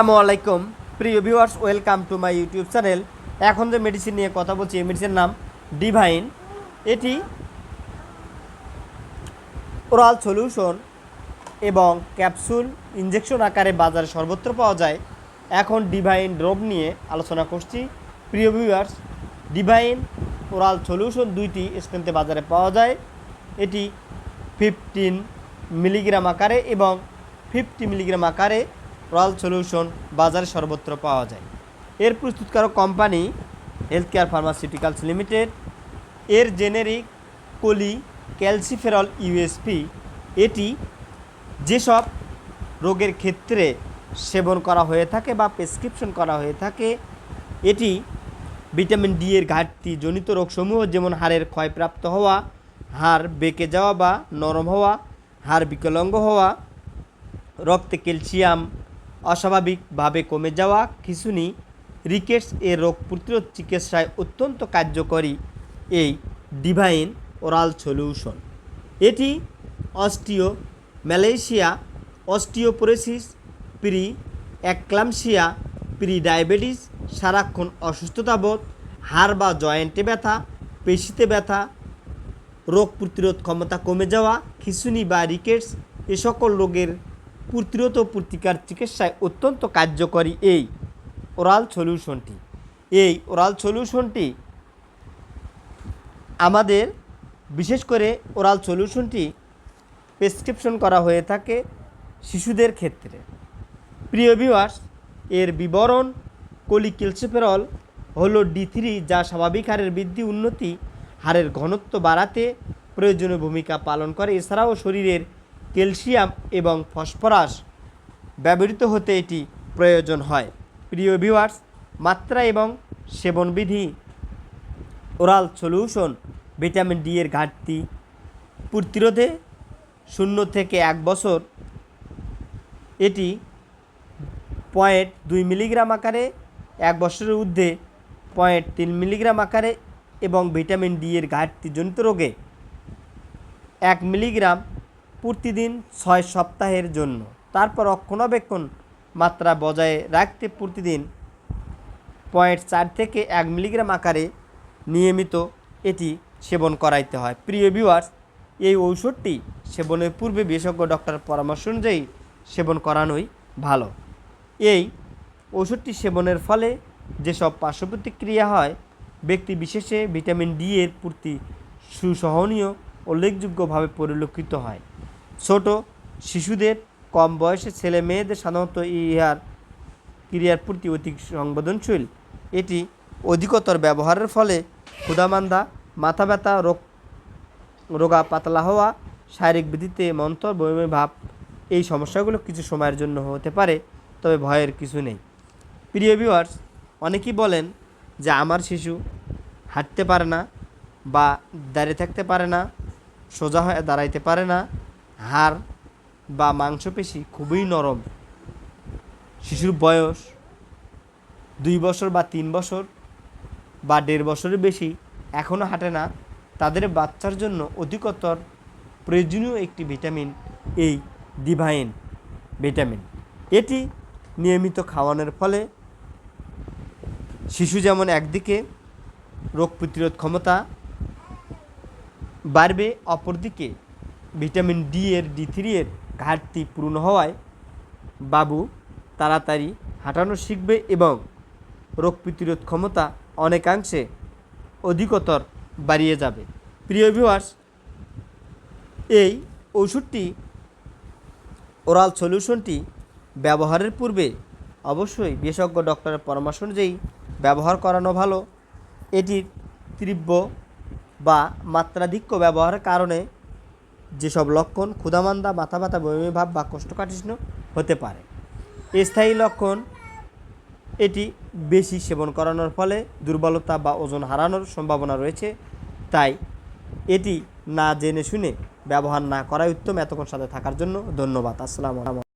আসসালামু আলাইকুম। প্রিয় viewers, welcome to my YouTube channel. এখন যে মেডিসিন নিয়ে কথা বলছি, এই মেডিসিনের নাম ডিভাইন এটি ওরাল সলিউশন এবং ক্যাপসুল ইঞ্জেকশন আকারে বাজারে সর্বত্র পাওয়া যায়। এখন ডিভাইন ড্রপ নিয়ে আলোচনা করছি। প্রিয় ভিউয়ার্স ডিভাইন ওরাল সলিউশন দুইটি স্ক্রিনতে বাজারে পাওয়া যায়। এটি ফিফটিন মিলিগ্রাম আকারে এবং ফিফটি মিলিগ্রাম আকারে ওরাল সলিউশন বাজারে সর্বত্র পাওয়া যায়। এর প্রস্তুতকারক company health care pharmaceuticals limited. এর জেনেরিক কলি ক্যালসিফেরল ইউএসপি, এটি যেসব রোগের ক্ষেত্রে সেবন করা হয়ে থাকে বা প্রেসক্রিপশন করা হয়ে থাকে, এটি ভিটামিন ডি এর ঘাটতি জনিত রোগসমূহ, যেমন হাড়ের ক্ষয়প্রাপ্ত হওয়া, হাড় বেঁকে যাওয়া বা নরম হওয়া, হাড় বিকলাঙ্গ হওয়া, রক্তে ক্যালসিয়াম অস্বাভাবিকভাবে কমে যাওয়া খিঁচুনি রিকেটস এর রোগ প্রতিরোধ চিকিৎসায় অত্যন্ত কার্যকরী এই ডিভাইন ওরাল সলিউশন। এটি osteomalacia osteoporosis preeclampsia prediabetes সারাক্ষণ অসুস্থতাবোধ হাড় বা জয়েন্টে ব্যথা, পেশিতে ব্যথা, রোগ প্রতিরোধ ক্ষমতা কমে যাওয়া খিঁচুনি বা রিকেটস এ সকল রোগের প্রতিরোধ ও প্রতিকার চিকিৎসায় অত্যন্ত কার্যকরী এই ওরাল সলিউশনটি এই ওরাল সলিউশনটি আমাদের বিশেষ করে ওরাল সলিউশনটি প্রেসক্রিপশন করা হয়ে থাকে শিশুদের ক্ষেত্রে। প্রিয় ভিউয়ার্স এর বিবরণ কোলিক্যালসিফেরল হলো ডি থ্রি যা স্বাভাবিক হারের বৃদ্ধি, উন্নতি, হাড়ের ঘনত্ব বাড়াতে প্রয়োজনীয় ভূমিকা পালন করে। এছাড়াও শরীরের ক্যালসিয়াম এবং ফসফরাস ব্যবহৃত হতে এটি প্রয়োজন হয়। প্রিয় ভিউয়ার্স, মাত্রা এবং সেবনবিধি, ওরাল সলিউশন, ভিটামিন ডি এর ঘাটতি, প্রতিরোধে শূন্য থেকে এক বছর, এটি পয়েন্ট দুই মিলিগ্রাম আকারে, এক বছরের ঊর্ধ্বে পয়েন্ট তিন মিলিগ্রাম আকারে এবং ভিটামিন ডি এর ঘাটতিজনিত রোগে এক মিলিগ্রাম প্রতিদিন ছয় সপ্তাহের জন্য। তারপর রক্ষণাবেক্ষণ মাত্রা বজায় রাখতে প্রতিদিন পয়েন্ট চার থেকে এক মিলিগ্রাম আকারে নিয়মিত এটি সেবন করাইতে হয়। প্রিয় ভিউয়ার্স এই ঔষধটি সেবনের পূর্বে বিশেষজ্ঞ ডক্টর পরামর্শ অনুযায়ী সেবন করানোই ভালো। এই ওষুধটি সেবনের ফলে যেসব পার্শ্ব প্রতিক্রিয়া হয়, ব্যক্তি বিশেষে ভিটামিন ডি এর প্রতি সুসহনীয়, উল্লেখযোগ্যভাবে পরিলক্ষিত হয়। ছোট শিশুদের, কম বয়সে ছেলে মেয়েদের সাধারণত ইহার ক্রিয়ার প্রতি অধিক সংবেদনশীল। এটি অধিকতর ব্যবহারের ফলে ক্ষুধামান্দা মাথা ব্যথা রোগ রোগা পাতলা হওয়া, শারীরিক বৃদ্ধিতে মন্তর, বমি ভাব এই সমস্যাগুলো কিছু সময়ের জন্য হতে পারে, তবে ভয়ের কিছু নেই। প্রিয় ভিউয়ার্স অনেকেই বলেন যে আমার শিশু হাঁটতে পারে না বা দাঁড়িয়ে থাকতে পারে না, সোজা হয়ে দাঁড়াইতে পারে না হাড় বা মাংসপেশি খুবই নরম। শিশুর বয়স দুই বছর বা তিন বছর বা দেড় বছরের বেশি এখনও হাঁটে না। তাদের বাচ্চার জন্য অধিকতর প্রয়োজনীয় একটি ভিটামিন এই ডিভাইন ভিটামিন এটি নিয়মিত খাওয়ানোর ফলে শিশু যেমন একদিকে রোগ প্রতিরোধ ক্ষমতা বাড়বে, অপরদিকে ভিটামিন ডি এর ডি থ্রি এর ঘাটতি পূরণ হওয়ায় বাবু তাড়াতাড়ি হাঁটানো শিখবে এবং রোগ প্রতিরোধ ক্ষমতা অনেকাংশে অধিকতর বাড়িয়ে যাবে। প্রিয় ভিউয়ার্স এই ওষুধটি ওরাল সলিউশনটি ব্যবহারের পূর্বে অবশ্যই বিশেষজ্ঞ ডক্টরের পরামর্শ অনুযায়ী ব্যবহার করানো ভালো। এটির তীব্র বা মাত্রাধিক্য ব্যবহারের কারণে যেসব লক্ষণ ক্ষুধামান্দা মাথা ব্যথা বমি, ভাব বা কোষ্ঠকাঠিন্য হতে পারে। স্থায়ী লক্ষণ, এটি বেশি সেবন করানোর ফলে দুর্বলতা বা ওজন হারানোর সম্ভাবনা রয়েছে। তাই এটি না জেনে শুনে ব্যবহার না করাই উত্তম। এতক্ষণ সাথে থাকার জন্য ধন্যবাদ। আসসালাম